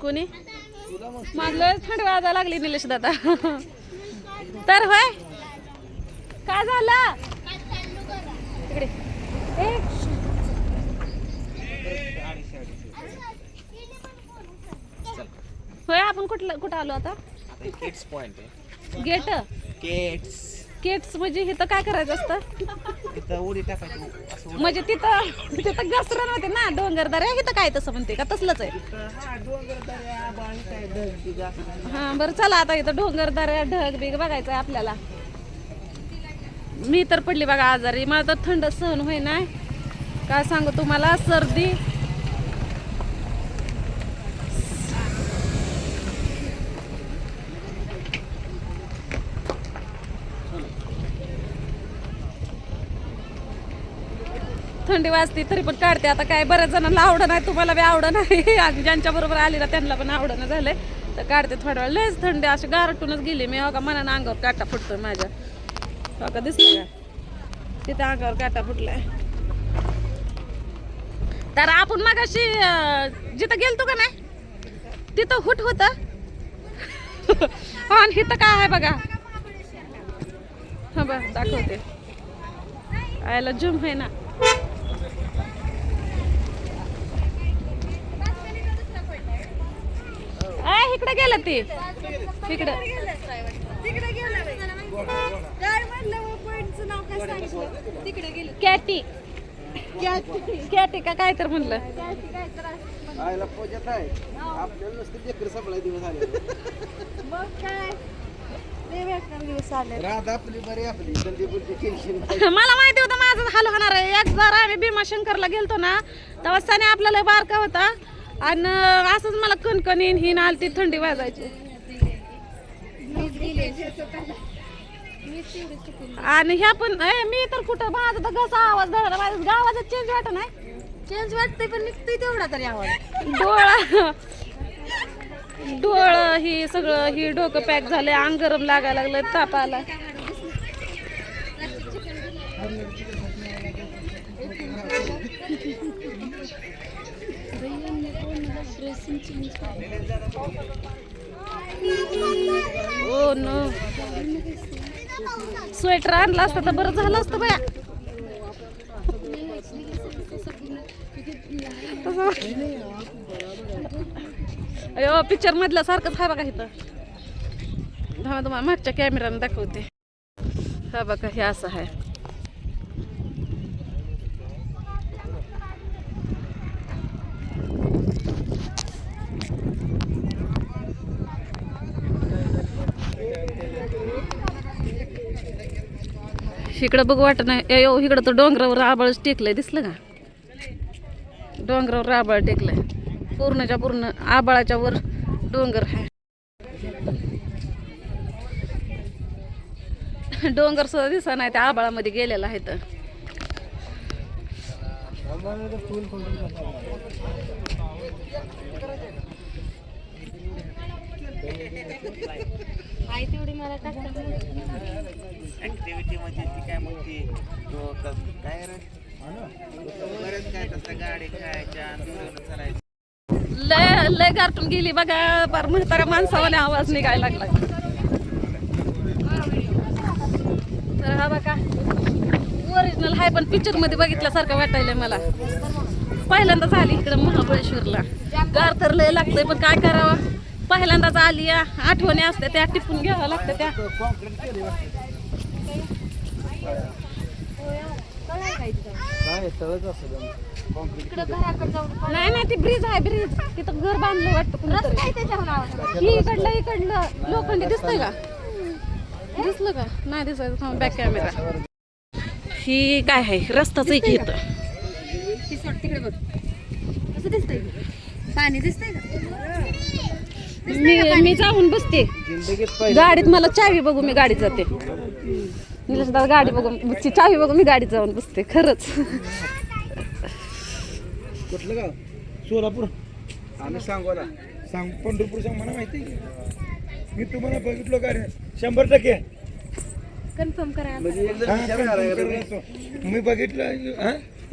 कोणी? माझं थंड वाजायला लागली निलेश दादा. तर होय? काय झालं? तिकडे होय आपण कुठलं कुठं आलो आता? गेट केट्स म्हणजे इथं काय करायचं असतं? तिथं उडी टाकायची असं उडी- म्हणजे तिथं तिथं घसरण होते ना डोंगरदऱ्या इथं काय तसं म्हणते का? तसलंच आहे. हा डोंगर बाळी काय हा बरं चला आता इथं डोंगरदऱ्या ढग बिग बघायचं आहे आपल्याला. मी तर पडली बघा आजारी. मला तर थंड सहन होई नाही काय सांगू तुम्हाला? सर्दी थंडी वाजते तरी पण काढते. आता काय बऱ्याच जणांना आवडं नाही तुम्हाला बी आवडं नाही. आणि ज्यांच्या बरोबर आली ना त्यांना पण आवडणं झालंय. तर काढते थोड्या वेळ. लयच थंडी अशी गारटूनच गेली. मी हो का मनानं अंगावर काटा फुटतोय माझ्या. हो का दिसलं का? तिथे अंगावर काटा फुटलाय. तर आपण मग अशी जिथं गेलतो का नाही तिथं हुट होत. आणि इथं काय आहे बघा? हा बघ दाखवते. आयला जुम आहे ना. ए इकडे गेलं ती. इकडे. कॅटी. कॅटी. का काय तर म्हणलं. आयला पोजत आहे आपल्याला नुसतं लेकर सगळा दिवस आले. राधा आपली बरी आपली. जल्दी बुलती टेन्शन मला माहिती होतं माझं हाल होणार आहे. एक जरा आम्ही भीमाशंकरला गेलतो ना तेव्हा सने आपल्याला बारका होता. आणि असंच मला कणकणी ही आलती थंडी वाजायची. आणि ह्या पण ए, मी तर कुठं माझा तर कसा आवाज धरला माझ्या गावाचा चेंज वाटत नाही. चेंज वाटतंय पण निघतोय तेवढा तरी आवाज. डोळा डोळ ही सगळं ही डोकं पॅक झालंय अंग गरम लागायला लागलं ताप आला ओ नो. स्वेटर आणला असता तर बरं झालं असतं बया. अयो पिक्चर मधल्या सारखंच हा बघा इथं. हा तुम्हाला मागच्या कॅमेराने दाखवते. हा बघा हे असं आहे इकडं बघू वाटत नाही. यो इकडं तर डोंगरावर आबाळच टेकलंय दिसलं का? डोंगरावर आबाळ टेकलंय. पूर्णच्या पूर्ण आबाळाच्या वर डोंगर आहे. डोंगर सुद्धा दिसा नाही त्या आबाळामध्ये गेलेला आहे तर. आई तेवढी मला टाकतात ऍक्टिव्हिटी म्हणजे ती काय म्हणते तो काय रे? बरेच काय तसं गाडी लय लय गारटून गेली बघा पार म्हाताऱ्या माणसावाने आवाज निघायला लागला. तर हा बघा ओरिजिनल आहे पण पिक्चरमध्ये बघितल्यासारखं वाटायलंय मला. पहिल्यांदाच आली इकडे महाबळेश्वरला. गार तर लय लागतंय पण काय करावं? पहिल्यांदाच आली या आठवणी असते त्या टिपून घ्याव्या लागतं त्या. नाही नाही ती ब्रिज आहे ब्रिज तिथं घर बांधलं वाटतं ही इकडलं इकडलं. लोखंडी दिसतंय का? दिसलं का? नाही दिसायचं बॅक कॅमेरा ही काय आहे? रस्ताच एक येतं ती सोड तिकडे बघ. कसं दिसतंय पाणी दिसतंय का? मी मी जाऊन बसते. गाडीत मला चावी बघू मी गाडीत जाते. निलेश दादा गाडी बघू. ची चावी बघू मी गाडीत जाऊन बसते खरंच. कुठलं गाव? सोलापूर. आम्ही सांगोला. सांग पंढरपूर सांग मला माहिती आहे की. मी तुम्हाला बघितलो का रे शंभर टक्के. कन्फर्म करा म्हणजे हा, असतो. मी बघितलं हा?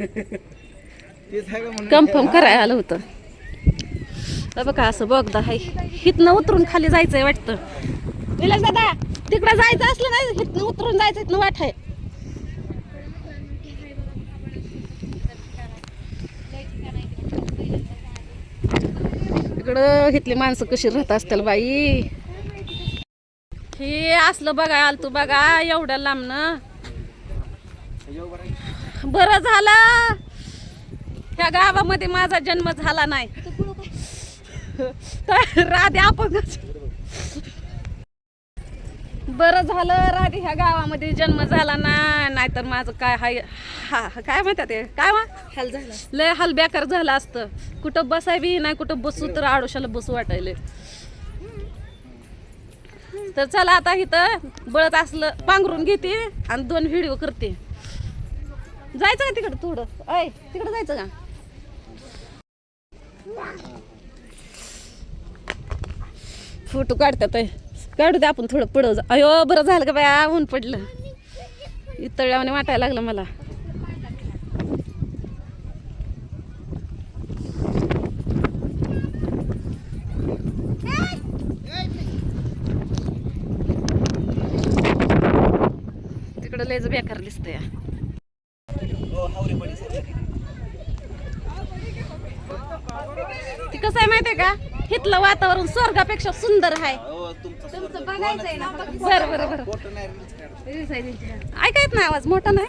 तेच आहे का म्हणून कन्फर्म करायला आलं होतं. बघा असं बघदा हाय. हिथनं उतरून खाली जायचंय वाटतं. विलास दादा तिकडं जायचं असलं नाही हिथनं उतरून जायचं हिथनं वाट आहे इकडं घेतली माणसं कशी राहत असतील बाई? हे असलं बघा आलतू बघा एवढ्या लांबनं. बरं झालं. ह्या गावामध्ये माझा जन्म झाला नाही. तर राधे आपण बरं झालं राधे ह्या गावामध्ये जन्म झाला ना नाहीतर माझं काय हाय हा काय म्हणतात ते? काय मा हाल झाला. लय हाल बेकार झालं असतं. कुठं बसाय बी नाही कुठं बसू तर आडोशाला बसू वाटायले. तर चला आता इथं बळत असलं पांघरून घेते आणि दोन व्हिडिओ करते. जायचं का तिकडं थोडं? अय तिकडं जायचं का? फोटो काढतात काढू दे आपण थोडं पुढं अयो बरं झालं का बाया? ऊन पडलं. इतळ्यावाने वाटायला लागलं मला. तिकडं लयच बेकार दिसतंय. ती कसं आहे माहिती आहे का? इथलं वातावरण स्वर्गापेक्षा सुंदर आहे. हो तुमचं बघायचंय ना बरं बरं बरं. ऐका येत नाही आवाज? मोठा नाही?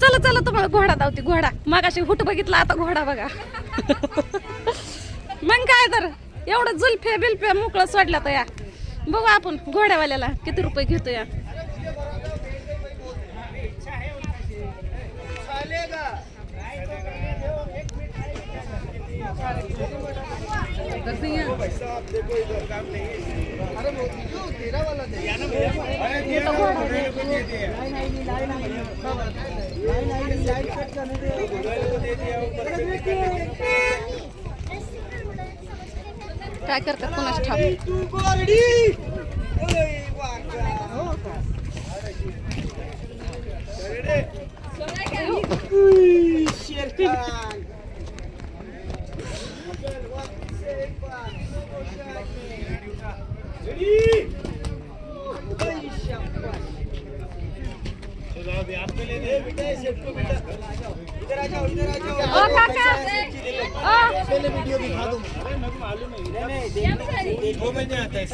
चला चला तुम्हाला घोडा धावती घोडा. मगाशी हुट बघितला आता घोडा बघा. मग काय तर एवढं जुल्फे बिल्फे मोकळं सोडला तर या. बघू आपण घोड्यावाल्याला किती रुपये घेतो या. काय करतात? कोणाच ठाव ओ काका ओ ओ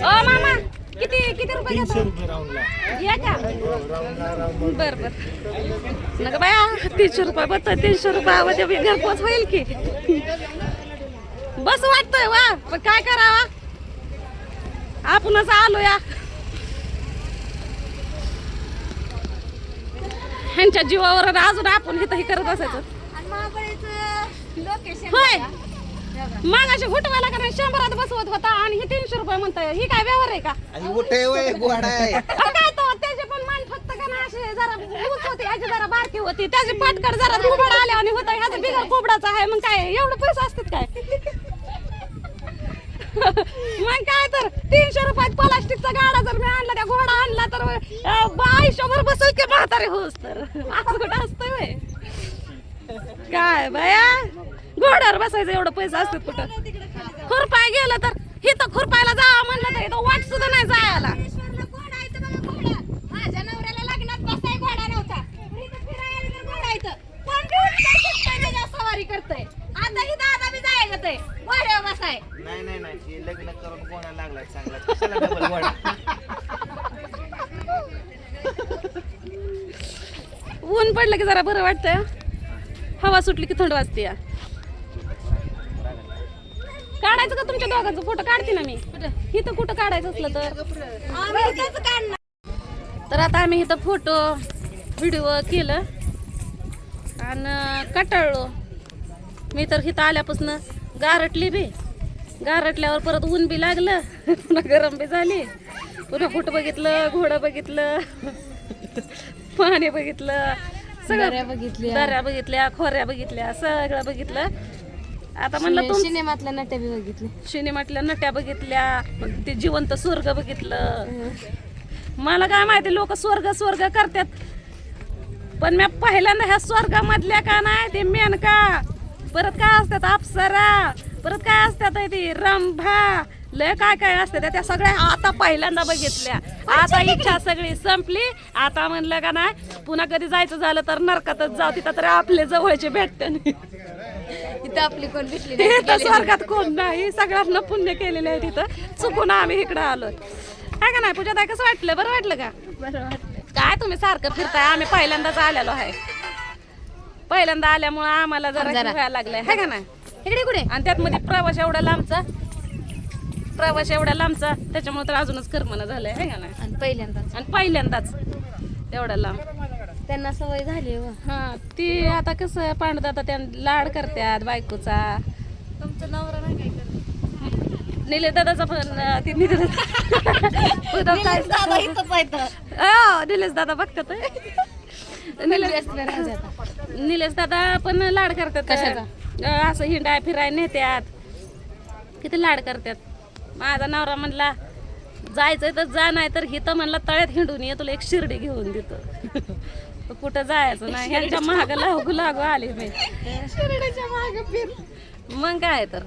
हो, मामा किती किती रुपये बर बर नका बाया तीनशे रुपये बघतोय तीनशे रुपयामध्ये घरपोच होईल की बस वाटतंय वा पण काय करावा आपणच आलो या ह्यांच्या जीवावर अजून आपण हे करत असायचं होय. मग अशी हुटवायला का नाही? शंभरात बसवत होता आणि हे तीनशे रुपये म्हणताय. ही काय व्यवहार आहे का? काय तो? त्याचे पण मान फक्त का ना असे जरा उंच होती याची जरा बारकी होती. त्याची पटकड जरा कुबड आल्या आणि होता. ह्याचा बिगर कुबडाचा आहे. मग काय? एवढं पैसे असतात काय? मग काय तर? तीनशे रुपयात प्लास्टिकचा गाडा जर मी आणला त्या घोडा आणला तर अं, आयुष्यभर बसल की म्हातारे होस तर. असं कुठं असतं व्हय? काय बाया घोड्यावर बसायचं एवढं पैसे असतात कुठं? खुरपाय गेलं तर हिथं खुरपायला जावं म्हणलं तर इथं वाट सुद्धा नाही जायला रामेश्वरला घोडा आहे तर बघा घोडा माझ्या नवऱ्याला लग्नात बसाय घोडा नव्हता पण इथं फिरायला तर घोडा आहे इथं. कोण घेऊन काय शिकतंय त्याच्यावर सवारी करतंय आता ही दादा बी जाय ते घोड्यावर बसाय नाही नाही नाही हे लग्न करून कोणाला लागलाय चांगला कशाला डबल गोडा ऊन पडलं की जरा बरं वाटतं हवा सुटली की थंड वाजते या. काढायचं का तुमच्या दोघांचा? फोटो काढते ना मी. इथं कुठं काढायचं असलं तर? तर आता आम्ही इथं फोटो व्हिडिओ केलं. आणि कटाळलो. मी तर इथं आल्यापासून गारटली बी. गारटल्यावर परत ऊन बी लागलं. पुन्हा गरम बी झाली. पुन्हा फोटो बघितलं घोडं बघितलं. पाणी बघितलं. सगळं बघितली दऱ्या बघितल्या खोऱ्या बघितल्या सगळं बघितलं. आता म्हणलं तुम सिनेमातल्या नट्या बी बघितले सिनेमातल्या नट्या बघितल्या मग ते जिवंत स्वर्ग बघितलं. मला काय माहिती लोक स्वर्ग स्वर्ग करतात. पण मी पहिल्यांदा ह्या स्वर्गामधल्या का नाही ते मेनका परत काय असतात अप्सरा? परत काय असतात ती? रंभा? लय काय काय असतात त्या सगळ्या आता पहिल्यांदा बघितल्या. आता इच्छा सगळी संपली. आता म्हणलं का नाही पुन्हा कधी जायचं झालं तर नरकातच जाऊ तिथं तर आपले जवळचे भेटते इथं आपली कोण भेटली स्वर्गात कोण नाही सगळ्यांना पुण्य केलेलं आहे तिथं. चुकून आम्ही इकडं आलो काय का नाही पूजा ताई कसं वाटलं? बरं वाटलं का? बरं वाटलं. काय तुम्ही सारखं फिरताय? आम्ही पहिल्यांदाच आलेलो आहे. पहिल्यांदा आल्यामुळं आम्हाला जरा लागलंय. है का नाही? इकडे कुठे? आणि त्यात मध्ये प्रवास एवढा लांबचा प्रवास एवढा लांबचा त्याच्यामुळे तर अजूनच करमना झालंय है का नाही? आणि पहिल्यांदाच. आणि पहिल्यांदाच. एवढा लांब. त्यांना सवय झाली हो. हा ती आता कसं आता त्या लाड करतात बायकोचा. तुमचं नवरा नाही काय करत निले दादाचा पण अं, ती निले दादा. आहे. अं, निलेश दादा बघतात निलेश दादा पण लाड करतात. कशाचा? असं हिंडाय फिराय नेत्यात. किती लाड करतात. माझा नवरा म्हणला जायचंय तर जा नाही तर हिथं म्हणला तळ्यात हिंडून ये तुला एक शिर्डी घेऊन देतो. कुठं जायचं नाही ह्यांच्या महाग लागू लागू आली मी. मग काय तर.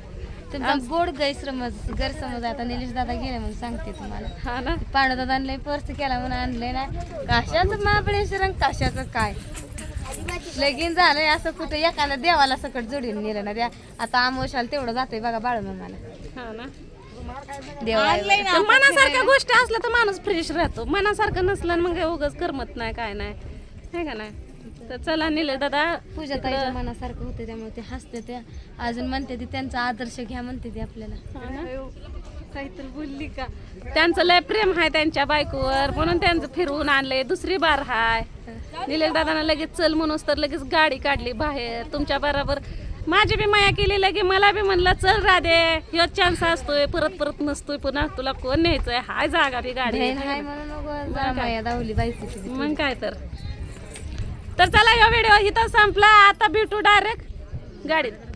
तुमचा गोड गैरसमज गैरसमज. आता निलेश दादा गेले म्हणून सांगते तुम्हाला. हा ना? पांडू दादा आणलंय पर्स केला म्हणून आणलंय ना. कशाचं महाबळेश्वर आणि कशाचं काय? लगीन झालंय असं कुठं एखाद्या देवाला सकट जोडून नेलं ना त्या आता आमोशाला तेवढं जातंय बघा बाळ मला हा ना? देवा तर मनासारख्या गोष्टी असल्या तर माणूस फ्रेश राहतो. मनासारखं नसलं मग उगाच करमत नाही काय नाही. है का नाही? तर चला निले दादा पूजा ताईच्या मनासारखं होते त्यामुळे ते हसते ते अजून म्हणते ते त्यांचा आदर्श घ्या म्हणते ते आपल्याला. काहीतरी बोलली का? त्यांचं लय प्रेम आहे त्यांच्या बायकोवर म्हणून त्यांचं फिरवून आणलंय दुसरी बार हाय. निलेश दादानं लगेच चल म्हणून तर लगेच गाडी काढली बाहेर. तुमच्या बरोबर माझी बी माया केली लगे मला बी म्हणलं चल राधे ह्यो चान्स असतोय परत परत नसतोय पुन्हा तुला कोण न्यायचंय? हाय जागा बी गाडी. मग काय? तर. तर चला या व्हिडिओ इथं संपला. आता भेटू डायरेक्ट गाडीत.